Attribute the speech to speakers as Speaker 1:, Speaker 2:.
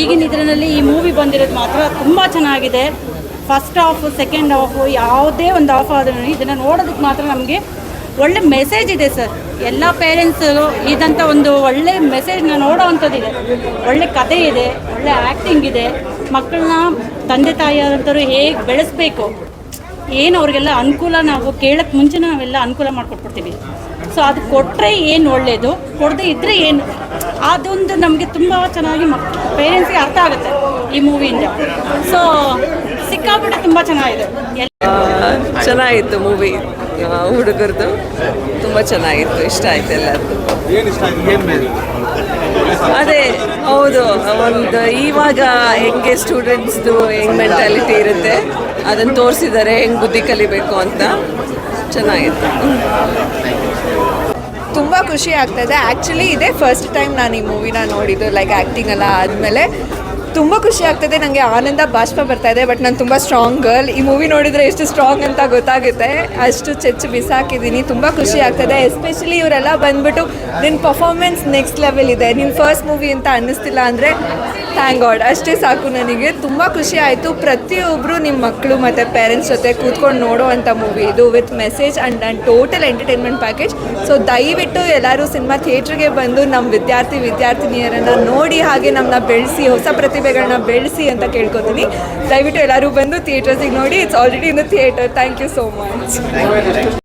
Speaker 1: ಈಗಿನ ಇದರಲ್ಲಿ ಈ ಮೂವಿ ಬಂದಿರೋದು ಮಾತ್ರ ತುಂಬ ಚೆನ್ನಾಗಿದೆ. ಫಸ್ಟ್ ಹಾಫ್ ಸೆಕೆಂಡ್ ಹಾಫ್ ಯಾವುದೇ ಒಂದು ಹಾಫ್ ಆದ್ರೂ ಇದನ್ನು ನೋಡೋದಕ್ಕೆ ಮಾತ್ರ ನಮಗೆ ಒಳ್ಳೆ ಮೆಸೇಜ್ ಇದೆ ಸರ್ ಎಲ್ಲ ಪೇರೆಂಟ್ಸು ಇದಂಥ ಒಂದು ಒಳ್ಳೆ ಮೆಸೇಜ್ನ ನೋಡೋ ಅಂಥದ್ದಿದೆ. ಒಳ್ಳೆ ಕತೆ ಇದೆ, ಒಳ್ಳೆ ಆ್ಯಕ್ಟಿಂಗ್ ಇದೆ. ಮಕ್ಕಳನ್ನ ತಂದೆ ತಾಯಿಯಾದಂಥವ್ರು ಹೇಗೆ ಬೆಳೆಸಬೇಕು? ಏನು ಅವ್ರಿಗೆಲ್ಲ ಅನುಕೂಲ ನಾವು ಕೇಳೋಕ್ಕೆ ಮುಂಚೆ ನಾವೆಲ್ಲ ಅನುಕೂಲ ಮಾಡಿಕೊಟ್ಬಿಡ್ತೀವಿ. ಸೊ ಅದು ಕೊಟ್ಟರೆ ಏನು ಒಳ್ಳೆಯದು ಕೊಡದೇ ಇದ್ದರೆ ಏನು ಅದೊಂದು ನಮಗೆ ತುಂಬ ಚೆನ್ನಾಗಿ ಮಕ್ ಪೇರೆಂಟ್ಸ್ಗೆ ಅರ್ಥ ಆಗುತ್ತೆ ಈ ಮೂವಿಯಿಂದ ಸೊ ಸಿಕ್ಕಾಪಟ್ಟೆ ತುಂಬ ಚೆನ್ನಾಗಿದೆ. ಎಲ್ಲ
Speaker 2: ಚೆನ್ನಾಗಿತ್ತು ಮೂವಿ ಹುಡುಗರದು ತುಂಬ ಚೆನ್ನಾಗಿತ್ತು. ಇಷ್ಟ ಆಯ್ತು ಎಲ್ಲರದು
Speaker 3: ಏನು ಇಷ್ಟ ಆಯ್ತು? ಏನು ಮೇಲೆ?
Speaker 2: ಅದೇ ಹೌದು ಒಂದು ಇವಾಗ ಹೆಂಗೆ ಸ್ಟೂಡೆಂಟ್ಸ್ದು ಹೆಂಗೆ ಮೆಂಟಾಲಿಟಿ ಇರುತ್ತೆ ಅದನ್ನು ತೋರಿಸಿದ್ದಾರೆ ಹೆಂಗೆ ಬುದ್ಧಿ ಕಲಿಬೇಕು ಅಂತ. ಚೆನ್ನಾಗಿತ್ತು.
Speaker 4: ತುಂಬ ಖುಷಿ ಆಗ್ತಾಯಿದೆ ಆ್ಯಕ್ಚುಲಿ ಇದೇ ಫಸ್ಟ್ ಟೈಮ್ ನಾನು ಈ ಮೂವಿನ ನೋಡಿದ್ದು ಲೈಕ್ ಆ್ಯಕ್ಟಿಂಗ್ ಎಲ್ಲ ಆದಮೇಲೆ ತುಂಬ ಖುಷಿ ಆಗ್ತದೆ. ನನಗೆ ಆನಂದ ಬಾಷ್ಪ ಬರ್ತಾ ಇದೆ ಬಟ್ ನಾನು ತುಂಬ ಸ್ಟ್ರಾಂಗ್ ಗರ್ಲ್ ಈ ಮೂವಿ ನೋಡಿದರೆ ಎಷ್ಟು ಸ್ಟ್ರಾಂಗ್ ಅಂತ ಗೊತ್ತಾಗುತ್ತೆ. ಅಷ್ಟು ಚೆಚ್ಚು ಬಿಸಾಕಿದ್ದೀನಿ ತುಂಬ ಖುಷಿ ಆಗ್ತದೆ. ಎಸ್ಪೆಷಲಿ ಇವರೆಲ್ಲ ಬಂದ್ಬಿಟ್ಟು ನಿನ್ನ ಪರ್ಫಾರ್ಮೆನ್ಸ್ ನೆಕ್ಸ್ಟ್ ಲೆವೆಲ್ ಇದೆ. ನಿನ್ನ ಫಸ್ಟ್ ಮೂವಿ ಅಂತ ಅನ್ನಿಸ್ತಿಲ್ಲ ಅಂದರೆ ಥ್ಯಾಂಕ್ ಗಾಡ್ ಅಷ್ಟೇ ಸಾಕು ನನಗೆ. ತುಂಬ ಖುಷಿ ಆಯಿತು. ಪ್ರತಿಯೊಬ್ಬರು ನಿಮ್ಮ ಮಕ್ಕಳು ಮತ್ತು ಪೇರೆಂಟ್ಸ್ ಜೊತೆ ಕೂತ್ಕೊಂಡು ನೋಡೋವಂಥ ಮೂವಿ ಇದು with message and and total entertainment package so ದಯವಿಟ್ಟು ಎಲ್ಲರೂ ಸಿನಿಮಾ ಥಿಯೇಟ್ರಿಗೆ ಬಂದು ನಮ್ಮ ವಿದ್ಯಾರ್ಥಿ, ವಿದ್ಯಾರ್ಥಿನಿಯರನ್ನು ನೋಡಿ ಹಾಗೆ ನಮ್ಮನ್ನ ಬೆಳೆಸಿ, ಹೊಸ ಪ್ರತಿಭೆಗಳನ್ನ ಬೆಳೆಸಿ ಅಂತ ಕೇಳ್ಕೊತೀನಿ. ದಯವಿಟ್ಟು ಎಲ್ಲರೂ ಬಂದು ಥಿಯೇಟರ್ಸಿಗೆ ನೋಡಿ. It's already in the theatre thank you so much